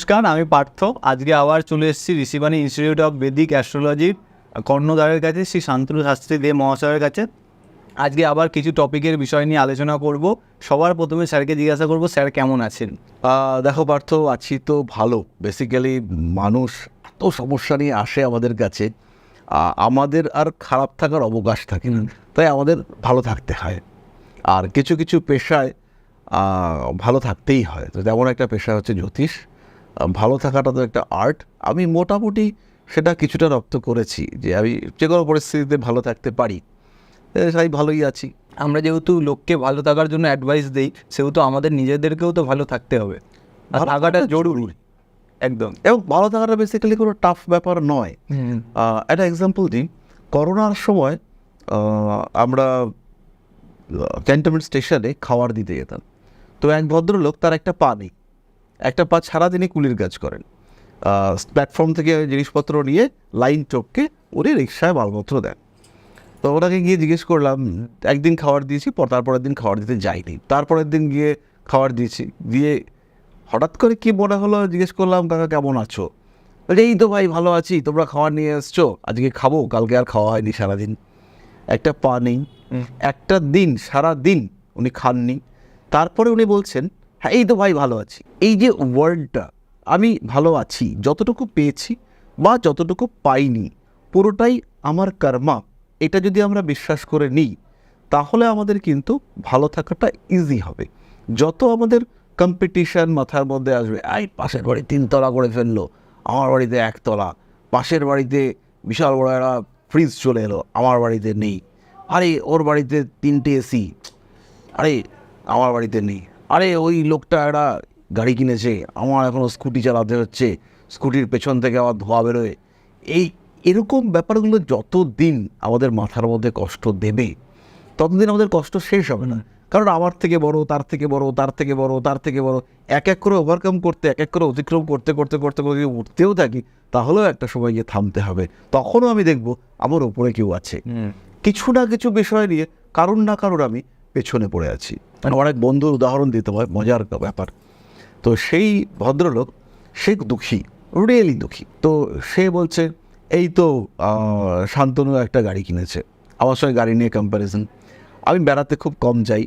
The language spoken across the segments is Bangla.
নমস্কার, আমি পার্থ। আজকে আবার চলে এসেছি ঋষিবাণী ইনস্টিটিউট অফ বেদিক অ্যাস্ট্রোলজির কর্ণধারের কাছে, শ্রী শান্তনু শাস্ত্রী দেব মহাশয়ের কাছে। আজকে আবার কিছু টপিকের বিষয় নিয়ে আলোচনা করব। সবার প্রথমে স্যারকে জিজ্ঞাসা করব, স্যার কেমন আছেন? দেখো পার্থ, আছি তো ভালো। বেসিক্যালি মানুষ এত সমস্যা নিয়ে আসে আমাদের কাছে। আমাদের আর খারাপ থাকার অবকাশ থাকে না। তাই আমাদের ভালো থাকতে হয়। আর কিছু কিছু পেশায় ভালো থাকতেই হয়। তো তেমন একটা পেশা হচ্ছে জ্যোতিষ। ভালো থাকাটা তো একটা আর্ট আমি মোটামুটি সেটা কিছুটা রপ্ত করেছি যে আমি যে কোনো পরিস্থিতিতে ভালো থাকতে পারি। তাই ভালোই আছি। আমরা যেহেতু লোককে ভালো থাকার জন্য অ্যাডভাইস দিই সেহেতু আমাদের নিজেদেরকেও তো ভালো থাকতে হবে। আর থাকাটা জরুরি। একদম। এবং ভালো থাকাটা বেসিক্যালি কোনো টাফ ব্যাপার নয়। একটা এক্সাম্পল দিই। করোনার সময় আমরা ক্যান্টনমেন্ট স্টেশনে খাবার দিতে যেতাম। তো এক ভদ্রলোক তার একটা পা নেই। একটা পা সারাদিনই কুলির কাজ করেন। প্ল্যাটফর্ম থেকে জিনিসপত্র নিয়ে লাইন টপকে উনি রিক্সায় মালপত্র দেন। তো ওনাকে গিয়ে জিজ্ঞেস করলাম একদিন খাবার দিয়েছি পর তারপরের দিন খাবার দিতে যাইনি। তারপরের দিন গিয়ে খাবার দিয়েছি। দিয়ে হঠাৎ করে কি মনে হলো? জিজ্ঞেস করলাম কাকা কেমন আছো? বলছে, এই তো ভাই ভালো আছি। তোমরা খাবার নিয়ে এসছো? আজকে খাব কালকে আর খাওয়া হয়নি সারাদিন। একটা পা নেই। একটা দিন সারা দিন উনি খাননি। তারপরে উনি বলছেন হ্যাঁ এই তো ভাই ভালো আছি। এই যে ওয়ার্ডটা আমি ভালো আছি, যতটুকু পেয়েছি বা যতটুকু পাইনি, পুরোটাই আমার কর্মা এটা যদি আমরা বিশ্বাস করে নিই, তাহলে আমাদের কিন্তু ভালো থাকাটা ইজি হবে। যত আমাদের কম্পিটিশান মাথার মধ্যে আসবে, এই, পাশের বাড়ি তিনতলা করে ফেলল, আমার বাড়িতে একতলা, পাশের বাড়িতে বিশাল বড় একটা ফ্রিজ চলে এলো, আমার বাড়িতে নেই। আরে, ওর বাড়িতে তিনটে এসি আরে, আমার বাড়িতে নেই। আরে ওই লোকটা একটা গাড়ি কিনেছে আমার এখনও স্কুটি চালাতে হচ্ছে স্কুটির পেছন থেকে আবার ধোয়া বেরোয়। এই এরকম ব্যাপারগুলো যত দিন আমাদের মাথার মধ্যে কষ্ট দেবে ততদিন আমাদের কষ্ট শেষ হবে না। কারণ আমার থেকে বড় তার থেকে বড় তার থেকে বড় তার থেকে বড় এক এক করে ওভারকাম করতে এক এক করে অতিক্রম করতে করতে করতে করতে যদি উঠতেও থাকি তাহলেও একটা সময় গিয়ে থামতে হবে। তখনও আমি দেখব আমার ওপরে কেউ আছে। কিছু না কিছু বিষয় নিয়ে কারণ না কারণ আমি পেছনে পড়ে আছি। মানে অনেক বন্ধুর উদাহরণ দিতে হয়, মজার ব্যাপার। তো সেই ভদ্রলোক, সে দুঃখী রিয়েলি দুঃখী। তো সে বলছে, এই তো শান্তনু একটা গাড়ি কিনেছে। আমার সঙ্গে গাড়ি নিয়ে কম্প্যারিজন আমি বেড়াতে খুব কম যাই,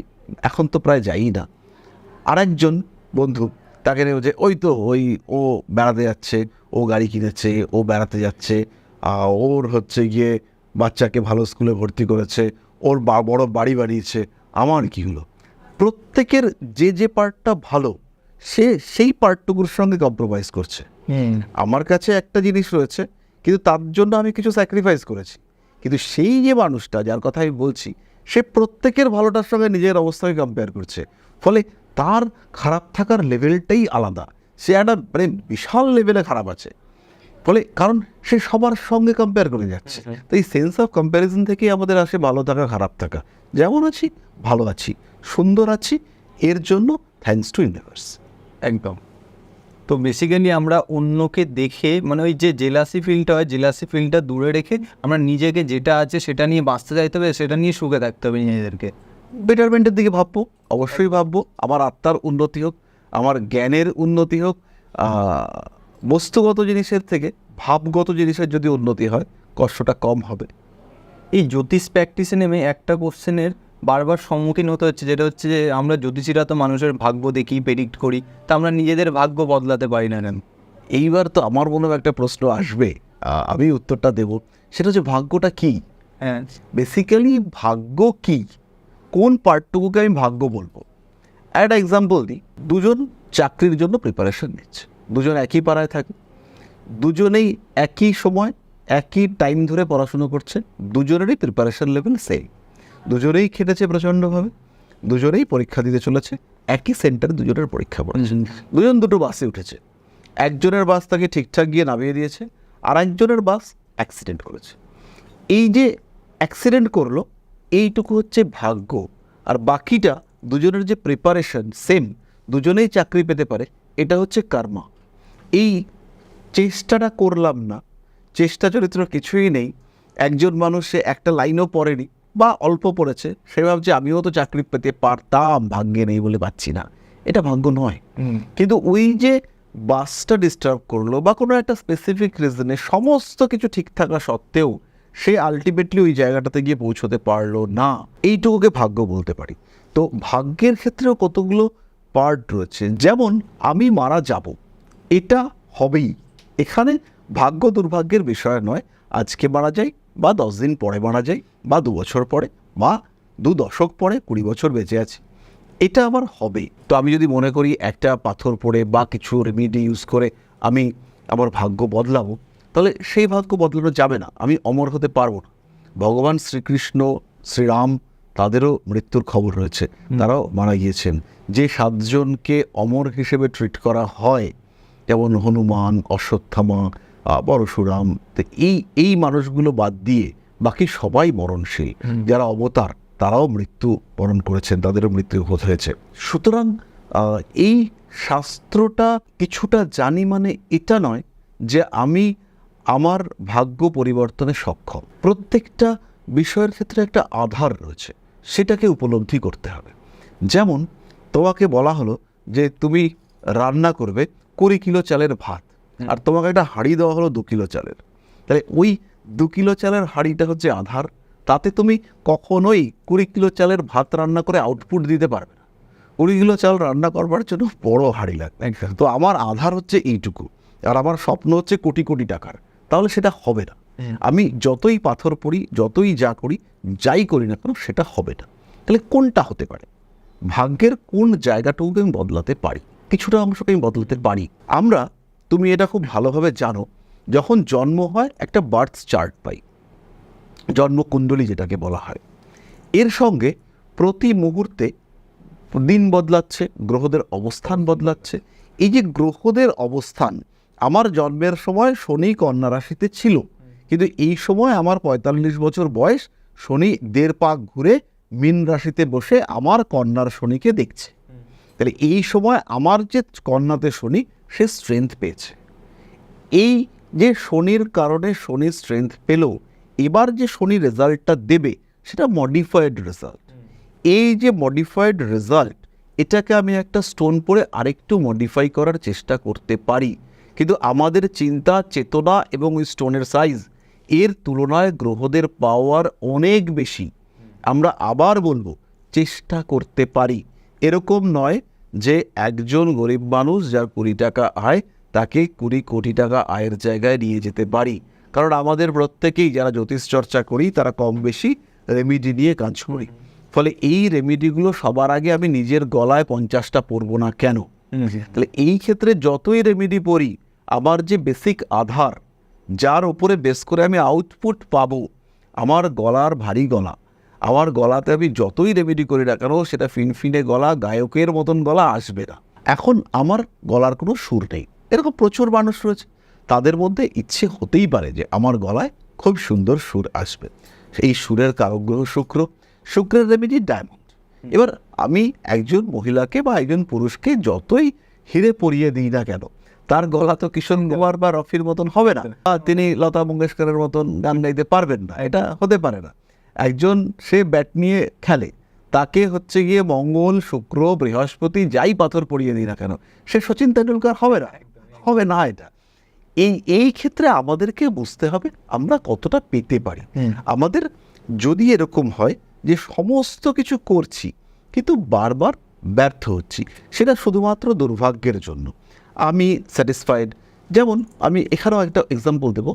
এখন তো প্রায় যাই না। আরেকজন বন্ধু তাকে নিয়ে যে ওই তো, ওই, ও বেড়াতে যাচ্ছে, ও গাড়ি কিনেছে, ও বেড়াতে যাচ্ছে ওর হচ্ছে গিয়ে বাচ্চাকে ভালো স্কুলে ভর্তি করেছে, ওর বড় বাড়ি বানিয়েছে। আমার কী হলো? প্রত্যেকের যে যে পার্টটা ভালো সে সেই পার্টটুকুর সঙ্গে কম্প্রোমাইজ করছে। আমার কাছে একটা জিনিস রয়েছে কিন্তু তার জন্য আমি কিছু স্যাক্রিফাইস করেছি। কিন্তু সেই যে মানুষটা যার কথা আমি বলছি সে প্রত্যেকের ভালোটার সঙ্গে নিজের অবস্থাকে কম্পেয়ার করছে। ফলে তার খারাপ থাকার লেভেলটাই আলাদা। সে একটা মানে বিশাল লেভেলে খারাপ আছে। ফলে কারণ সে সবার সঙ্গে কম্পেয়ার করে যাচ্ছে। তো এই সেন্স অফ কম্প্যারিজন থেকেই আমাদের আসে ভালো থাকা খারাপ থাকা। যেমন আছি ভালো আছি সুন্দর আছি এর জন্য থ্যাঙ্কস টু ইউনিভার্স একদম। তো বেসিক্যালি আমরা অন্যকে দেখে মানে ওই যে জেলাসি ফিলটা হয় জেলাসি ফিলটা দূরে রেখে আমরা নিজেকে যেটা আছে সেটা নিয়ে বাঁচতে চাইতে হবে সেটা নিয়ে সুখে থাকতে হবে নিজেদেরকে। বেটারমেন্টের দিকে ভাববো অবশ্যই ভাববো। আমার আত্মার উন্নতি হোক আমার জ্ঞানের উন্নতি হোক বস্তুগত জিনিসের থেকে ভাবগত জিনিসের যদি উন্নতি হয় কষ্টটা কম হবে। এই জ্যোতিষ প্র্যাকটিসে নেমে একটা কোশ্চেনের বারবার সম্মুখীন হতে হচ্ছে যেটা হচ্ছে যে আমরা জ্যোতিষীরা তো মানুষের ভাগ্য দেখি প্রেডিক্ট করি তা আমরা নিজেদের ভাগ্য বদলাতে পারি না কেন? এইবার তো আমার মনেও একটা প্রশ্ন আসবে আমি উত্তরটা দেব। সেটা হচ্ছে ভাগ্যটা কি? হ্যাঁ। বেসিক্যালি ভাগ্য কি? কোন পার্টটুকুকে আমি ভাগ্য বলব? একটা এক্সাম্পল দিই দুজন চাকরির জন্য প্রিপারেশন নিচ্ছে। দুজন একই পাড়ায় থাকে দুজনেই একই সময় একই টাইম ধরে পড়াশুনো করছে দুজনেরই প্রিপারেশন লেভেল সেম দুজনেই খেটেছে প্রচণ্ডভাবে দুজনেই পরীক্ষা দিতে চলেছে একই সেন্টারে দুজনের পরীক্ষা পড়েছে। দুজন দুটো বাসে উঠেছে। একজনের বাস তাকে ঠিকঠাক গিয়ে নামিয়ে দিয়েছে আর একজনের বাস অ্যাক্সিডেন্ট করেছে। এই যে অ্যাক্সিডেন্ট করল এইটুকু হচ্ছে ভাগ্য। আর বাকিটা দুজনের যে প্রিপারেশন সেম দুজনেই চাকরি পেতে পারে এটা হচ্ছে কর্মা এই চেষ্টাটা করলাম না। চেষ্টা চরিত্র কিছুই নেই। একজন মানুষ সে একটা লাইনও পড়েনি বা অল্প পড়েছে। সে ভাবছে আমিও তো চাকরি পেতে পারতাম ভাগ্যে নেই বলে পাচ্ছি না। এটা ভাগ্য নয়। কিন্তু ওই যে বাসটা ডিস্টার্ব করল বা কোনো একটা স্পেসিফিক রিজনে সমস্ত কিছু ঠিক থাকা সত্ত্বেও সে আলটিমেটলি ওই জায়গাটাতে গিয়ে পৌঁছতে পারল না। এইটুকুকে ভাগ্য বলতে পারি। তো ভাগ্যের ক্ষেত্রেও কতগুলো পার্ট রয়েছে। যেমন আমি মারা যাব। এটা হবেই। এখানে ভাগ্য দুর্ভাগ্যের বিষয় নয় আজকে মারা যায় বা দশ দিন পরে মারা যায় বা দু বছর পরে বা দু দশক পরে কুড়ি বছর বেঁচে আছে। এটা আমার হবে। তো আমি যদি মনে করি একটা পাথর পড়ে বা কিছু রেমিডি ইউজ করে আমি আমার ভাগ্য বদলাবো তাহলে সেই ভাগ্য বদলানো যাবে না। আমি অমর হতে পারব না। ভগবান শ্রীকৃষ্ণ শ্রীরাম তাদেরও মৃত্যুর খবর রয়েছে। তারাও মারা গিয়েছেন। যে সাতজনকে অমর হিসেবে ট্রিট করা হয় যেমন হনুমান অশ্বত্থামা পরশুরাম তো এই এই মানুষগুলো বাদ দিয়ে বাকি সবাই মরণশীল। যারা অবতার তারাও মৃত্যু বরণ করেছেন তাদেরও মৃত্যু হয়েছে। সুতরাং এই শাস্ত্রটা কিছুটা জানি মানে এটা নয় যে আমি আমার ভাগ্য পরিবর্তনে সক্ষম। প্রত্যেকটা বিষয়ের ক্ষেত্রে একটা আধার রয়েছে সেটাকে উপলব্ধি করতে হবে। যেমন তোমাকে বলা হলো যে তুমি রান্না করবে কুড়ি কিলো চালের ভাত। আর তোমাকে একটা হাঁড়ি দেওয়া হলো দু কিলো চালের। তাহলে ওই দু কিলো চালের হাঁড়িটা হচ্ছে আধার। তাতে তুমি কখনোই কুড়ি কিলো চালের ভাত রান্না করে আউটপুট দিতে পারবে না। কুড়ি কিলো চাল রান্না করবার জন্য বড় হাঁড়ি লাগবে। তো আমার আধার হচ্ছে এইটুকু। আর আমার স্বপ্ন হচ্ছে কোটি কোটি টাকার। তাহলে সেটা হবে না। আমি যতই পাথর পড়ি যতই যা করি যাই করি না কেন সেটা হবে না। তাহলে কোনটা হতে পারে? ভাগ্যের কোন জায়গাটুকুকে আমি বদলাতে পারি? কিছুটা অংশকে আমি বদলাতে পারি। আমরা, তুমি এটা খুব ভালোভাবে জানো, যখন জন্ম হয় একটা বার্থ চার্ট পাই। জন্মকুণ্ডলী যেটাকে বলা হয়। এর সঙ্গে প্রতি মুহূর্তে দিন বদলাচ্ছে, গ্রহদের অবস্থান বদলাচ্ছে। এই যে গ্রহদের অবস্থান, আমার জন্মের সময় শনি কন্যা রাশিতে ছিল। কিন্তু এই সময় আমার পঁয়তাল্লিশ বছর বয়স, শনি দেড় পাক ঘুরে মীন রাশিতে বসে আমার কন্যার শনিকে দেখছে। তাহলে এই সময় আমার যে কন্যাতে শনি, সে স্ট্রেংথ পেয়েছে। এই যে শনির কারণে শনি স্ট্রেংথ পেল, এবার যে শনি রেজাল্টটা দেবে, সেটা মডিফাইড রেজাল্ট এই যে মডিফাইড রেজাল্ট এটাকে আমি একটা স্টোন পরে আরেকটু মডিফাই করার চেষ্টা করতে পারি। কিন্তু আমাদের চিন্তা, চেতনা এবং ওই স্টোনের সাইজ এর তুলনায় গ্রহদের পাওয়ার অনেক বেশি। আমরা আবার বলব, চেষ্টা করতে পারি। এরকম নয় যে একজন গরিব মানুষ যার কুড়ি টাকা আয় তাকে কুড়ি কোটি টাকা আয়ের জায়গায় নিয়ে যেতে পারি। কারণ আমাদের প্রত্যেকেই যারা জ্যোতিষ চর্চা করি তারা কম বেশি রেমিডি নিয়ে কাজ করি। ফলে এই রেমিডিগুলো সবার আগে আমি নিজের গলায় পঞ্চাশটা পরবো না কেন? তাহলে এই ক্ষেত্রে যতই রেমিডি পড়ি আমার যে বেসিক আধার যার ওপরে বেস করে আমি আউটপুট পাবো আমার গলার ভারী গলা আমার গলাতে আমি যতই রেমেডি করি না কেন সেটা ফিনফিনে গলা গায়কের মতন গলা আসবে না। এখন আমার গলার কোনো সুর নেই। এরকম প্রচুর মানুষ রয়েছে। তাদের মধ্যে ইচ্ছে হতেই পারে যে আমার গলায় খুব সুন্দর সুর আসবে। এই সুরের কারকগ্রহ শুক্র। শুক্রের রেমেডি ডায়মন্ড এবার আমি একজন মহিলাকে বা একজন পুরুষকে যতই হিরে পরিয়ে দিই না কেন তার গলা তো কিশোর কুমার বা রফির মতন হবে না। বা তিনি লতা মঙ্গেশকরের মতন গান গাইতে পারবেন না। এটা হতে পারে না। একজন সে ব্যাট নিয়ে খেলে। তাকে হচ্ছে গিয়ে মঙ্গল শুক্র বৃহস্পতি যাই পাথর পড়িয়ে দিই না কেন সে সচিন তেন্ডুলকার হবে না। হবে না এটা। এই এই ক্ষেত্রে আমাদেরকে বুঝতে হবে আমরা কতটা পেতে পারি। আমাদের যদি এরকম হয় যে সমস্ত কিছু করছি কিন্তু বারবার ব্যর্থ হচ্ছি সেটা শুধুমাত্র দুর্ভাগ্যের জন্য। আমি স্যাটিসফাইড যেমন আমি এখানেও একটা এক্সাম্পল দেব।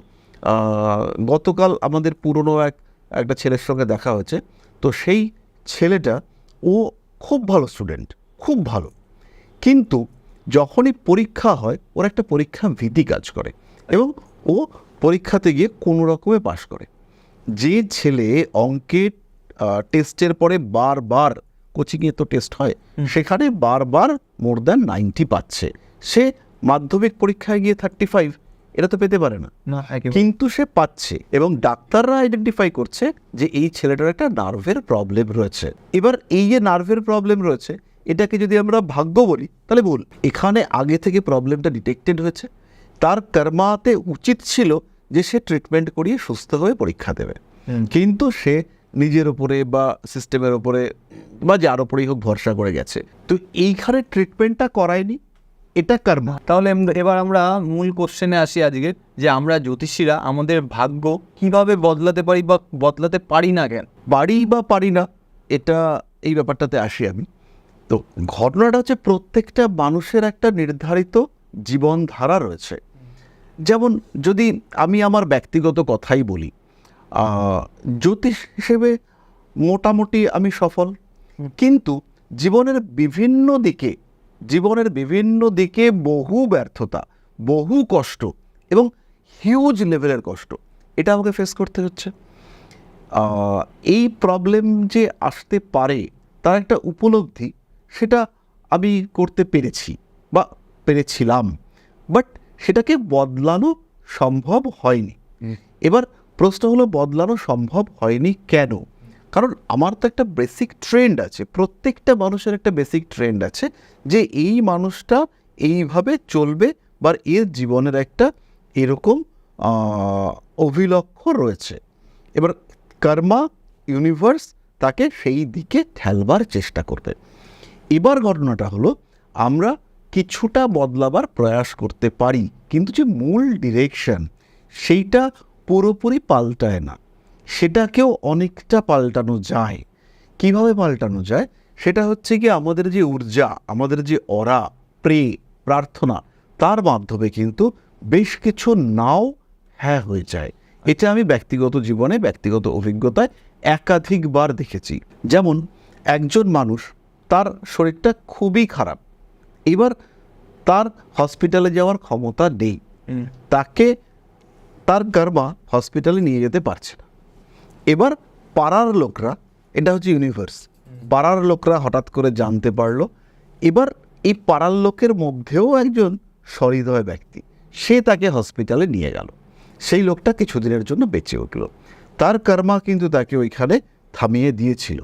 গতকাল আমাদের পুরনো এক একটা ছেলের সঙ্গে দেখা হয়েছে। তো সেই ছেলেটা ও খুব ভালো স্টুডেন্ট খুব ভালো। কিন্তু যখনই পরীক্ষা হয় ওর একটা পরীক্ষা ভীতি কাজ করে এবং ও পরীক্ষাতে গিয়ে কোনো রকমে পাশ করে। যে ছেলে অঙ্কের টেস্টের পরে বারবার কোচিংয়ে তো টেস্ট হয় সেখানে বারবার মোর দ্যান নাইনটি পাচ্ছে। সে মাধ্যমিক পরীক্ষায় গিয়ে থার্টি ফাইভ এটা তো পেতে পারে না। না কিন্তু সে পাচ্ছে এবং ডাক্তাররা আইডেন্টিফাই করছে যে এই ছেলেটার একটা নার্ভের প্রবলেম রয়েছে। এবার এই যে নার্ভের প্রবলেম রয়েছে এটাকে যদি আমরা ভাগ্য বলি তাহলে ভুল এখানে আগে থেকে প্রবলেমটা ডিটেক্টেড হয়েছে। তার কর্মাতে উচিত ছিল যে সে ট্রিটমেন্ট করিয়ে সুস্থ হয়ে পরীক্ষা দেবে। কিন্তু সে নিজের ওপরে বা সিস্টেমের ওপরে বা যার ওপরেই হোক ভরসা করে গেছে। তো এইখানে ট্রিটমেন্টটা করায়নি। এটা কর্মা তাহলে এবার আমরা মূল কোশ্চেনে আসি আজকে যে আমরা জ্যোতিষীরা আমাদের ভাগ্য কীভাবে বদলাতে পারি বা বদলাতে পারি না কেন? পারি বা পারি না এটা এই ব্যাপারটাতে আসি আমি। তো ঘটনাটা হচ্ছে প্রত্যেকটা মানুষের একটা নির্ধারিত জীবনধারা রয়েছে। যেমন যদি আমি আমার ব্যক্তিগত কথাই বলি জ্যোতিষ হিসেবে মোটামুটি আমি সফল। কিন্তু জীবনের বিভিন্ন দিকে জীবনের বিভিন্ন দিকে বহু ব্যর্থতা বহু কষ্ট এবং হিউজ লেভেলের কষ্ট। এটা আমাকে ফেস করতে হচ্ছে। এই প্রবলেম যে আসতে পারে তার একটা উপলব্ধি সেটা আমি করতে পেরেছি বা পেরেছিলাম। বাট সেটাকে বদলানো সম্ভব হয়নি। এবার প্রশ্ন হলো বদলানো সম্ভব হয়নি কেন? কারণ আমার তো একটা বেসিক ট্রেন্ড আছে, প্রত্যেকটা মানুষের একটা বেসিক ট্রেন্ড আছে যে এই মানুষটা এইভাবে চলবে বা এর জীবনের একটা এরকম অভিলক্ষ রয়েছে। এবার কর্মা ইউনিভার্স তাকে সেই দিকে ঠেলবার চেষ্টা করবে। এবার ঘটনাটা হলো, আমরা কিছুটা বদলাবার প্রয়াস করতে পারি, কিন্তু যে মূল ডিরেকশন সেইটা পুরোপুরি পাল্টায় না। সেটাকেও অনেকটা পাল্টানো যায়। কীভাবে পাল্টানো যায়? সেটা হচ্ছে কি আমাদের যে ঊর্জা আমাদের যে অরা প্রে প্রার্থনা তার মাধ্যমে কিন্তু বেশ কিছু নাও হ্যাঁ হয়ে যায়। এটা আমি ব্যক্তিগত জীবনে ব্যক্তিগত অভিজ্ঞতায় একাধিকবার দেখেছি। যেমন একজন মানুষ তার শরীরটা খুবই খারাপ। এবার তার হসপিটালে যাওয়ার ক্ষমতা নেই। তাকে তার গার্মা হসপিটালে নিয়ে যেতে পারছে না। এবার পাড়ার লোকরা এটা হচ্ছে ইউনিভার্স পাড়ার লোকরা হঠাৎ করে জানতে পারল এবার এই পাড়ার লোকের মধ্যেও একজন সহৃদয় ব্যক্তি সে তাকে হসপিটালে নিয়ে গেল। সেই লোকটা কিছুদিনের জন্য বেঁচে উঠল। তার কর্মা কিন্তু তাকে ওইখানে থামিয়ে দিয়েছিল।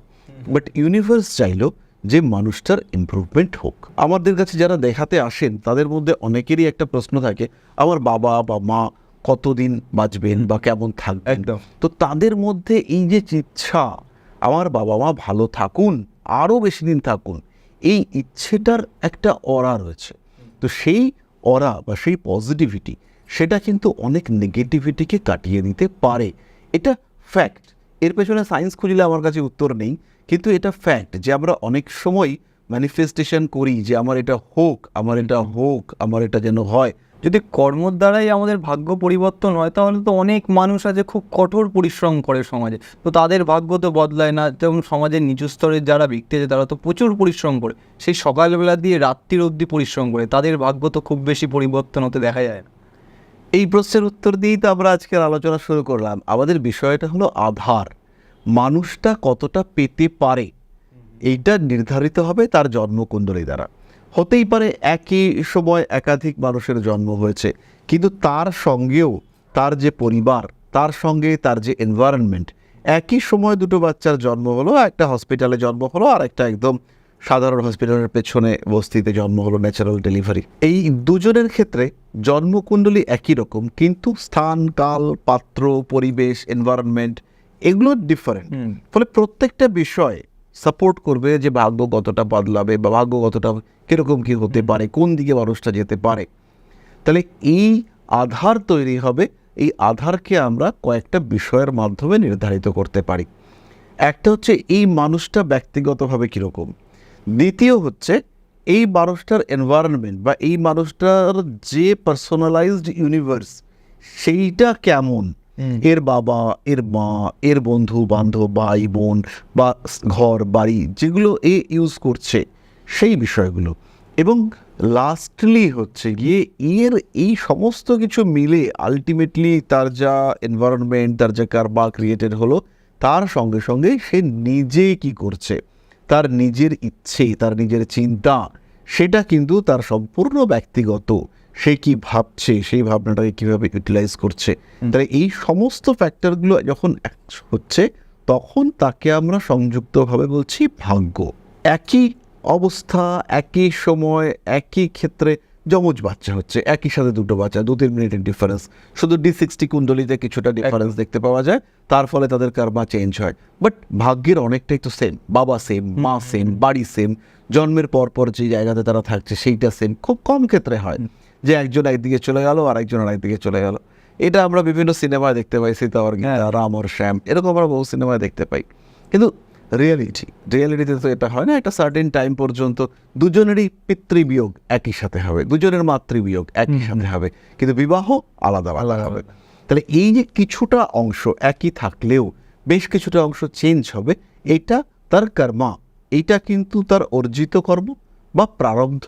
বাট ইউনিভার্স চাইলো যে মানুষটার ইমপ্রুভমেন্ট হোক। আমাদের কাছে যারা দেখাতে আসেন তাদের মধ্যে অনেকেরই একটা প্রশ্ন থাকে আমার বাবা বা মা কতদিন বাঁচবেন বা কেমন থাকবেন? একদম। তো তাদের মধ্যে এই যে ইচ্ছা আমার বাবা মা ভালো থাকুন আরও বেশি দিন থাকুন এই ইচ্ছেটার একটা অরা রয়েছে। তো সেই অরা বা সেই পজিটিভিটি সেটা কিন্তু অনেক নেগেটিভিটিকে কাটিয়ে দিতে পারে। এটা ফ্যাক্ট এর পেছনে সায়েন্স খুঁজলে আমার কাছে উত্তর নেই কিন্তু এটা ফ্যাক্ট যে আমরা অনেক সময় ম্যানিফেস্টেশন করি যে আমার এটা হোক আমার এটা হোক আমার এটা যেন হয়। যদি কর্মর দ্বারাই আমাদের ভাগ্য পরিবর্তন হয়, তাহলে তো অনেক মানুষ আছে খুব কঠোর পরিশ্রম করে সমাজে। তো তাদের ভাগ্য তো বদলায় না, যেমন সমাজের নিচু স্তরের যারা ব্যক্তি আছে, তারা তো প্রচুর পরিশ্রম করে। সেই সকালবেলা দিয়ে রাত্রির অবধি পরিশ্রম করে, তাদের ভাগ্য তো খুব বেশি পরিবর্তন হতে দেখা যায় না। এই প্রশ্নের উত্তর দিয়েই তো আমরা আজকের আলোচনা শুরু করলাম। আমাদের বিষয়টা হলো আধার। মানুষটা কতটা পেতে পারে? এইটা নির্ধারিত হবে তার জন্মকুণ্ডলী দ্বারা। হতেই পারে একই সময় একাধিক মানুষের জন্ম হয়েছে কিন্তু তার সঙ্গেও তার যে পরিবার তার সঙ্গে তার যে এনভায়রনমেন্ট একই সময় দুটো বাচ্চার জন্ম হলো একটা হসপিটালে জন্ম হলো আর একটা একদম সাধারণ হসপিটালের পেছনে বস্তিতে জন্ম হলো ন্যাচারাল ডেলিভারি এই দুজনের ক্ষেত্রে জন্মকুণ্ডলী একই রকম কিন্তু স্থান কাল পাত্র পরিবেশ এনভায়রনমেন্ট এগুলো ডিফারেন্ট। ফলে প্রত্যেকটা বিষয় সাপোর্ট করবে যে ভাগ্য কতটা বদলাবে বা ভাগ্য কতটা কীরকম কী হতে পারে, কোন দিকে মানুষটা যেতে পারে। তাহলে এই আধার তৈরি হবে, এই আধারকে আমরা কয়েকটা বিষয়ের মাধ্যমে নির্ধারিত করতে পারি। একটা হচ্ছে এই মানুষটা ব্যক্তিগতভাবে কীরকম। দ্বিতীয় হচ্ছে এই মানুষটার এনভায়রনমেন্ট বা এই মানুষটার যে পার্সোনালাইজড ইউনিভার্স সেইটা কেমন। এর বাবা, এর মা, এর বন্ধু, বান্ধব, ভাই, বোন বা ঘর, বাড়ি যেগুলো এ ইউজ করছে সেই বিষয়গুলো। এবং লাস্টলি হচ্ছে গিয়ে এর এই সমস্ত কিছু মিলে আলটিমেটলি তার যা এনভায়রনমেন্ট তার যা কারবা ক্রিয়েটেড হলো, তার সঙ্গে সঙ্গে সে নিজে কি করছে? তার নিজের ইচ্ছে, তার নিজের চিন্তা, সেটা কিন্তু তার সম্পূর্ণ ব্যক্তিগত। সে কি ভাবছে সেই ভাবনাটাকে কীভাবে ইউটিলাইজ করছে? তাহলে এই সমস্ত ফ্যাক্টরগুলো যখন হচ্ছে তখন তাকে আমরা সংযুক্তভাবে বলছি ভাগ্য। একই অবস্থা একই সময় একই ক্ষেত্রে যমজ বাচ্চা হচ্ছে একই সাথে দুটো বাচ্চা দু তিন মিনিটের ডিফারেন্স শুধু ডি সিক্সটি কুণ্ডলিতে কিছুটা ডিফারেন্স দেখতে পাওয়া যায় তার ফলে তাদের কার্মা চেঞ্জ হয়। বাট ভাগ্যের অনেকটাই তো সেম বাবা সেম মা সেম বাড়ি সেম জন্মের পর পর যে জায়গাতে তারা থাকছে সেইটা সেম খুব কম ক্ষেত্রে হয়। যে একজন একদিকে চলে গেল আর একজন আরেকদিকে চলে গেল। এটা আমরা বিভিন্ন সিনেমায় দেখতে পাই সীতাওয়ার গীতা রাম আর শ্যাম এরকম আমরা বহু সিনেমায় দেখতে পাই। কিন্তু রিয়েলিটি রিয়েলিটিতে তো এটা হয় না একটা সার্টেন টাইম পর্যন্ত দুজনেরই পিতৃবিয়োগ একই সাথে হবে দুজনের মাতৃবিয়োগ একই সাথে হবে কিন্তু বিবাহ আলাদা আলাদা হবে। তাহলে এই যে কিছুটা অংশ একই থাকলেও বেশ কিছুটা অংশ চেঞ্জ হবে এটা তার কর্মা এটা কিন্তু তার অর্জিত কর্ম বা প্রারব্ধ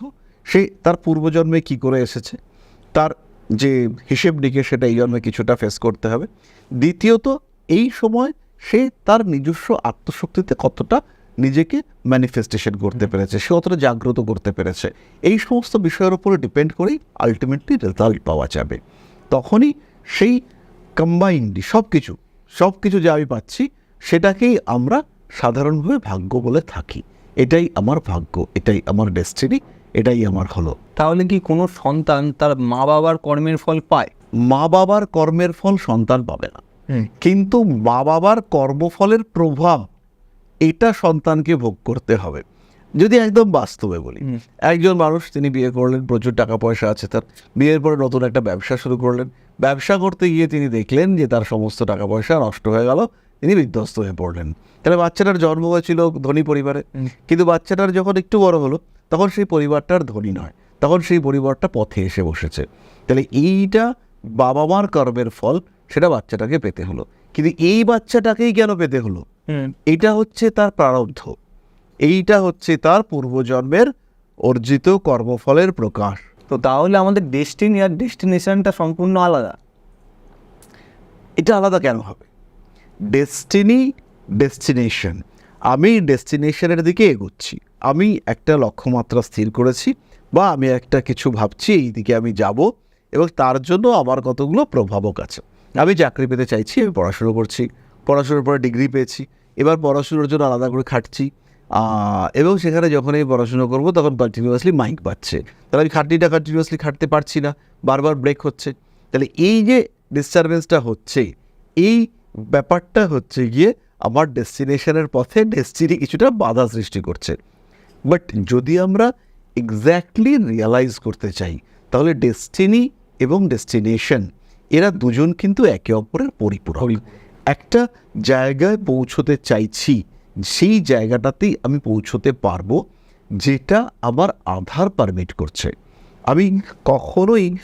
সে তার পূর্বজন্মে কি করে এসেছে? তার যে হিসেব নিকে সেটা এই জন্মে কিছুটা ফেস করতে হবে। দ্বিতীয়ত, এই সময় সে তার নিজস্ব আত্মশক্তিতে কতটা নিজেকে ম্যানিফেস্টেশন করতে পেরেছে, সে অতটা জাগ্রত করতে পেরেছে, এই সমস্ত বিষয়ের উপরে ডিপেন্ড করেই আলটিমেটলি রেজাল্ট পাওয়া যাবে। তখনই সেই কম্বাইন্ডলি সব কিছু সব কিছু যা আমি পাচ্ছি, সেটাকেই আমরা সাধারণভাবে ভাগ্য বলে থাকি। এটাই আমার ভাগ্য, এটাই আমার ডেস্টিনি এটাই আমার হলো। তাহলে কি কোনো সন্তান তার মা বাবার কর্মের ফল পায়? মা বাবার কর্মের ফল সন্তান পাবে না। কিন্তু মা বাবার কর্মফলের প্রভাব এটা সন্তানকে ভোগ করতে হবে। যদি একদম বাস্তবে বলি একজন মানুষ তিনি বিয়ে করলেন প্রচুর টাকা পয়সা আছে তার বিয়ের পরে নতুন একটা ব্যবসা শুরু করলেন। ব্যবসা করতে গিয়ে তিনি দেখলেন যে তার সমস্ত টাকা পয়সা নষ্ট হয়ে গেল তিনি বিধ্বস্ত হয়ে পড়লেন। তাহলে বাচ্চাটার জন্ম হয়েছিল ধনী পরিবারে। কিন্তু বাচ্চাটার যখন একটু বড় হলো তখন সেই পরিবারটার ধনী নয়। তখন সেই পরিবারটা পথে এসে বসেছে। তাহলে এইটা বাবা মার কর্মের ফল সেটা বাচ্চাটাকে পেতে হলো। কিন্তু এই বাচ্চাটাকেই কেন পেতে হলো? এটা হচ্ছে তার প্রারব্ধ। এইটা হচ্ছে তার পূর্বজন্মের অর্জিত কর্মফলের প্রকাশ। তো তাহলে আমাদের ডেস্টিনি আর ডেস্টিনেশনটা সম্পূর্ণ আলাদা? এটা আলাদা কেন হবে? Destiny destination. আমি ডেস্টিনেশনের দিকে এগোচ্ছি। আমি একটা লক্ষ্যমাত্রা স্থির করেছি বা আমি একটা কিছু ভাবছি, এই দিকে আমি যাব এবং তার জন্য আমার কতগুলো প্রভাবক আছে। আমি চাকরি পেতে চাইছি, আমি পড়াশুনো করছি, পড়াশুনোর পরে ডিগ্রি পেয়েছি, এবার পড়াশুনোর জন্য আলাদা করে খাটছি এবং সেখানে যখন আমি পড়াশুনো করব তখন কন্টিনিউয়াসলি মাইক পাচ্ছে তাহলে আমি খাটনিটা কন্টিনিউয়াসলি খাটতে পারছি না, বারবার ব্রেক হচ্ছে। তাহলে এই যে ডিস্টারবেন্সটা হচ্ছে, এই ব্যাপারটা হচ্ছে গিয়ে আমার ডেস্টিনেশনের পথে ডেস্টিনি কিছুটা বাধা সৃষ্টি করছে। বাট যদি আমরা এক্স্যাক্টলি রিয়ালাইজ করতে চাই, তাহলে ডেস্টিনি এবং ডেস্টিনেশন, এরা দুজন কিন্তু একে অপরের পরিপূরক। একটা জায়গায় পৌঁছতে চাইছি, সেই জায়গাটাতেই আমি পৌঁছতে পারব, যেটা আমার আধার পারমিট করছে। আমি কখনোই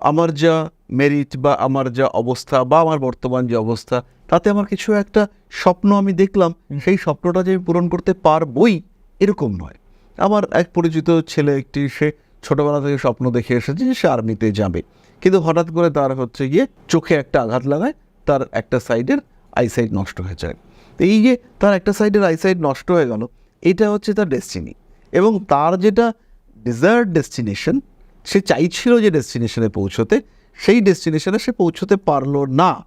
আমার যা মেরিট বা আমার যা অবস্থা বা আমার বর্তমান যে অবস্থা তাতে আমার কিছু একটা স্বপ্ন আমি দেখলাম সেই স্বপ্নটা যে আমি পূরণ করতে পারবই এরকম নয়। আমার এক পরিচিত ছেলে একটি সে ছোটোবেলা থেকে স্বপ্ন দেখে এসেছে যে সে আর্মিতে যাবে। কিন্তু হঠাৎ করে তার হচ্ছে গিয়ে চোখে একটা আঘাত লাগায় তার একটা সাইডের আইসাইড নষ্ট হয়ে যায়। তো এই যে তার একটা সাইডের আইসাইড নষ্ট হয়ে গেল এটা হচ্ছে তার ডেস্টিনি। এবং তার যেটা ডিজায়ার্ড ডেস্টিনেশন সে চাইছিল যে ডেস্টিনেশনে পৌঁছতে সেই ডেস্টিনেশনে সে পৌঁছতে পারল না।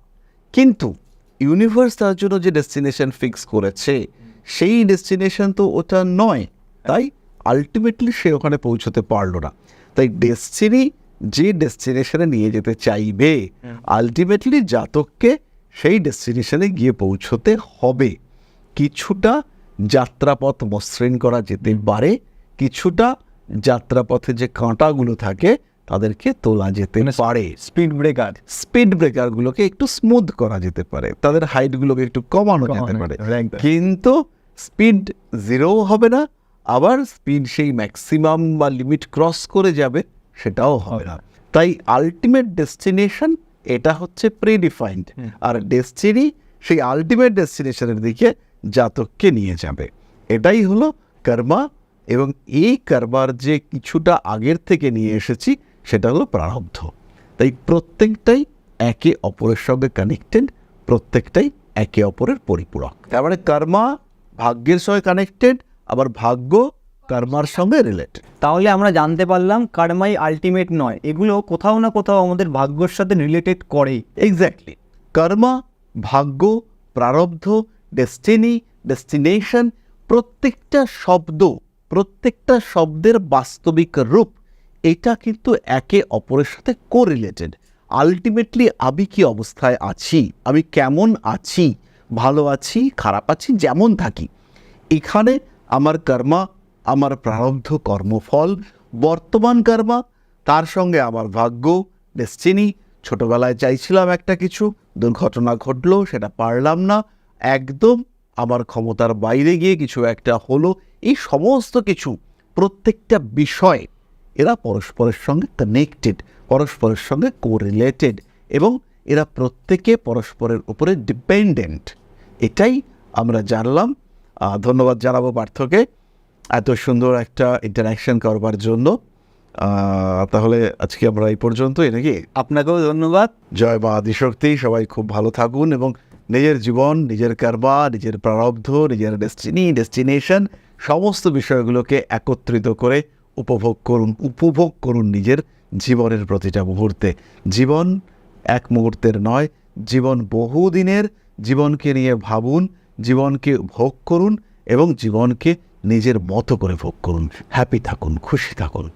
কিন্তু ইউনিভার্স তার জন্য যে ডেস্টিনেশন ফিক্স করেছে সেই ডেস্টিনেশন তো ওটা নয়। তাই আলটিমেটলি সে ওখানে পৌঁছতে পারল না। তাই ডেস্টিনি যে ডেস্টিনেশনে নিয়ে যেতে চাইবে আলটিমেটলি জাতককে সেই ডেস্টিনেশনে গিয়ে পৌঁছতে হবে। কিছুটা যাত্রাপথ মসৃণ করা যেতে পারে কিছুটা যাত্রাপথে যে কাঁটাগুলো থাকে তাদেরকে তোলা যেতে পারে। স্পিড ব্রেকার স্পিড ব্রেকারগুলোকে একটু স্মুথ করা যেতে পারে। তাদের হাইটগুলোকে একটু কমানো যেতে পারে। কিন্তু স্পিড জিরোও হবে না আবার স্পিড সেই ম্যাক্সিমাম বা লিমিট ক্রস করে যাবে সেটাও হবে না। তাই আলটিমেট ডেস্টিনেশন এটা হচ্ছে প্রিডিফাইন্ড আর ডেস্টিনি সেই আলটিমেট ডেস্টিনেশনের দিকে জাতককে নিয়ে যাবে। এটাই হলো কর্মা এবং এই কর্মার যে কিছুটা আগের থেকে নিয়ে এসেছি সেটা হলো প্রারব্ধ। তাই প্রত্যেকটাই একে অপরের সঙ্গে কানেক্টেড প্রত্যেকটাই একে অপরের পরিপূরক। তার মানে কর্মা ভাগ্যের সঙ্গে কানেক্টেড আবার ভাগ্য কর্মার সঙ্গে রিলেটেড তাহলে আমরা জানতে পারলাম কার্মাই আলটিমেট নয় এগুলো কোথাও না কোথাও আমাদের ভাগ্যর সাথে রিলেটেড করেই। এক্স্যাক্টলি কর্মা ভাগ্য প্রারব্ধ ডেস্টিনি ডেস্টিনেশন প্রত্যেকটা শব্দ প্রত্যেকটা শব্দের বাস্তবিক রূপ এটা কিন্তু একে অপরের সাথে কোরিলেটেড আলটিমেটলি আমি কি অবস্থায় আছি? আমি কেমন আছি? ভালো আছি? খারাপ আছি? যেমন থাকি। এখানে আমার কর্মা, আমার প্রারব্ধ কর্মফল, বর্তমান কর্মা, তার সঙ্গে আমার ভাগ্য ডেস্টিনি ছোটবেলায় চাইছিলাম একটা কিছু, দুর্ঘটনা ঘটলো, সেটা পারলাম না। একদম আমার ক্ষমতার বাইরে গিয়ে কিছু একটা হলো, এই সমস্ত কিছু প্রত্যেকটা বিষয় এরা পরস্পরের সঙ্গে কানেক্টেড পরস্পরের সঙ্গে কোরিলেটেড এবং এরা প্রত্যেকে পরস্পরের উপরে ডিপেন্ডেন্ট এটাই আমরা জানলাম। ধন্যবাদ জানাব পার্থকে। এত সুন্দর একটা ইন্টারাকশন করবার জন্য। তাহলে আজকে আমরা এই পর্যন্তই। নাকি? আপনাকেও ধন্যবাদ। জয় মা আদিশক্তি। সবাই খুব ভালো থাকুন এবং নিজের জীবন নিজের কারবা নিজের প্রারব্ধ নিজের ডেস্টিনি ডেস্টিনেশন সমস্ত বিষয়গুলোকে একত্রিত করে উপভোগ করুন উপভোগ করুন নিজের জীবনের প্রতিটা মুহূর্তে। জীবন এক মুহূর্তের নয়, জীবন বহুদিনের। জীবনকে নিয়ে ভাবুন, জীবনকে ভোগ করুন এবং জীবনকে নিজের মতো করে ভোগ করুন। হ্যাপি থাকুন, খুশি থাকুন।